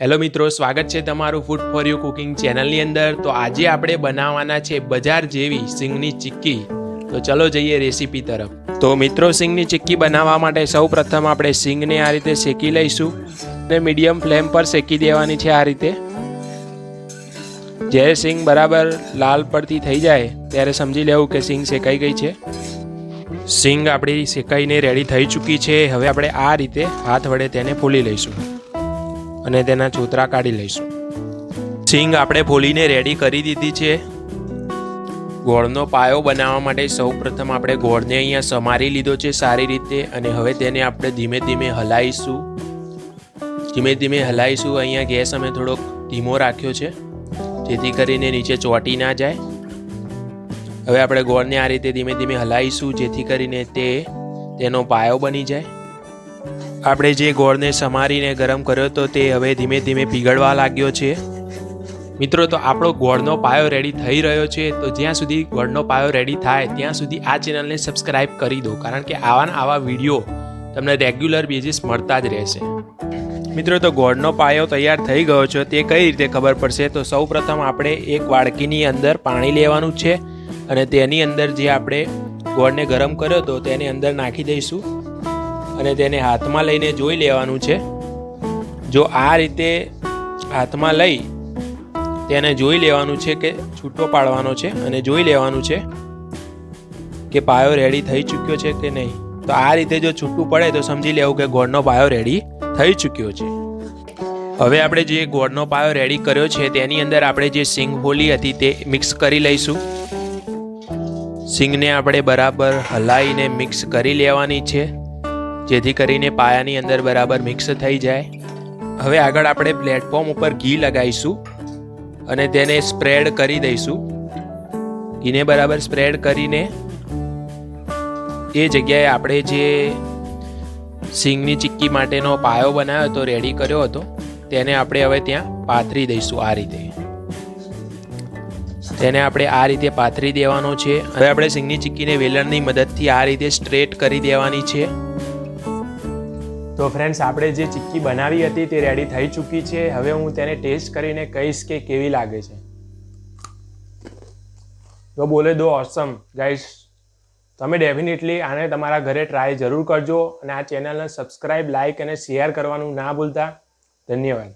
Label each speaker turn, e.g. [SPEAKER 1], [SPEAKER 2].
[SPEAKER 1] Hello મિત્રો, સ્વાગત છે તમારું ફૂડ ફોર યુ કુકિંગ ચેનલની અંદર. તો આજે આપણે બનાવવાના છે બજાર જેવી સિંગની ચીક્કી. તો ચલો જઈએ રેસીપી તરફ. તો મિત્રો, સિંગની ચીક્કી બનાવવા માટે સૌ પ્રથમ આપણે સિંગને આ રીતે શેકી લઈશું અને મીડિયમ ફ્લેમ પર શેકી દેવાની છે આ રીતે. જ્યારે સિંગ બરાબર લાલ પડતી થઈ જાય, ત્યારે સમજી લેવું કે સિંગ શેકાઈ ગઈ છે. સિંગ આપણી શેકાઈને રેડી થઈ ચૂકી છે. હવે આપણે આ રીતે હાથ વડે તેને ફૂલી લઈશું. અને તેના ચોતરા કાઢી લઈશું. સિંગ આપણે ફોલીને રેડી કરી દીધી છે. ગોળનો પાયો બનાવવા માટે સૌ પ્રથમ આપણે ગોળને અહીંયા સમારી લીધો છે સારી રીતે અને હવે તેને આપણે ધીમે ધીમે હલાવીશું ધીમે ધીમે હલાવીશું અહીંયા ગેસ અમે થોડોક ધીમો રાખ્યો છે. જેથી કરીને નીચે ચોંટી ના જાય. હવે આપણે ગોળને આ રીતે ધીમે ધીમે હલાવીશું જેથી કરીને તે તેનો પાયો બની જાય. આપણે જે ગોળને સમારીને ગરમ કર્યો હતો તે હવે ધીમે ધીમે પીગળવા લાગ્યો છે. મિત્રો, તો આપણો ગોળનો પાયો રેડી થઈ રહ્યો છે. તો જ્યાં સુધી ગોળનો પાયો રેડી થાય, ત્યાં સુધી આ ચેનલને સબસ્ક્રાઇબ કરી દો. કારણ કે આવા આવા વીડિયો તમને રેગ્યુલર બેઝિસ મળતા જ રહેશે. મિત્રો, તો ગોળનો પાયો તૈયાર થઈ ગયો છે. તે કઈ રીતે ખબર પડશે? તો સૌ પ્રથમ આપણે એક વાડકીની અંદર પાણી લેવાનું છે અને તેની અંદર જે આપણે ગોળને ગરમ કર્યો હતો તેની અંદર નાખી દઈશું. અને તેને હાથમાં લઈને જોઈ લેવાનું છે. જો આ રીતે હાથમાં લઈ તેને જોઈ લેવાનું છે કે છૂટો પાડવાનો છે અને જોઈ લેવાનું છે કે પાયો રેડી થઈ ચૂક્યો છે કે નહીં. તો આ રીતે જો છૂટું પડે તો સમજી લેવું કે ગોળનો પાયો રેડી થઈ ચૂક્યો છે. હવે આપણે જે ગોળનો પાયો રેડી કર્યો છે તેની અંદર આપણે જે સિંગ હોલી હતી તે મિક્સ કરી લઈશું. સિંગને આપણે બરાબર હલાવીને મિક્સ કરી લેવાની છે. જેથી કરીને પાયાની અંદર બરાબર મિક્સ થઈ જાય. હવે આગળ આપણે પ્લેટફોર્મ ઉપર ઘી લગાવીશું અને તેને સ્પ્રેડ કરી દઈશું. ઘીને બરાબર સ્પ્રેડ કરીને એ જગ્યાએ આપણે જે સિંગની ચીક્કી માટેનો પાયો બનાવ્યો હતો રેડી કર્યો હતો, તેને આપણે હવે ત્યાં પાથરી દઈશું આ રીતે. તેને આપણે આ રીતે પાથરી દેવાનો છે. હવે આપણે સિંગની ચીક્કીને વેલણની મદદથી આ રીતે સ્ટ્રેટ કરી દેવાની છે. તો ફ્રેન્ડ્સ આપણે જે ચીક્કી બનાવી હતી તે રેડી થઈ ચૂકી છે. હવે હું તેને ટેસ્ટ કરીને કહીશ કે કેવી લાગે છે. તો બોલે દો ઓસમ ગાઈસ તમે ડેફિનેટલી આને તમારા ઘરે ટ્રાય જરૂર કરજો અને આ ચેનલને સબસ્ક્રાઈબ લાઇક અને શેર કરવાનું ના ભૂલતા. ધન્યવાદ.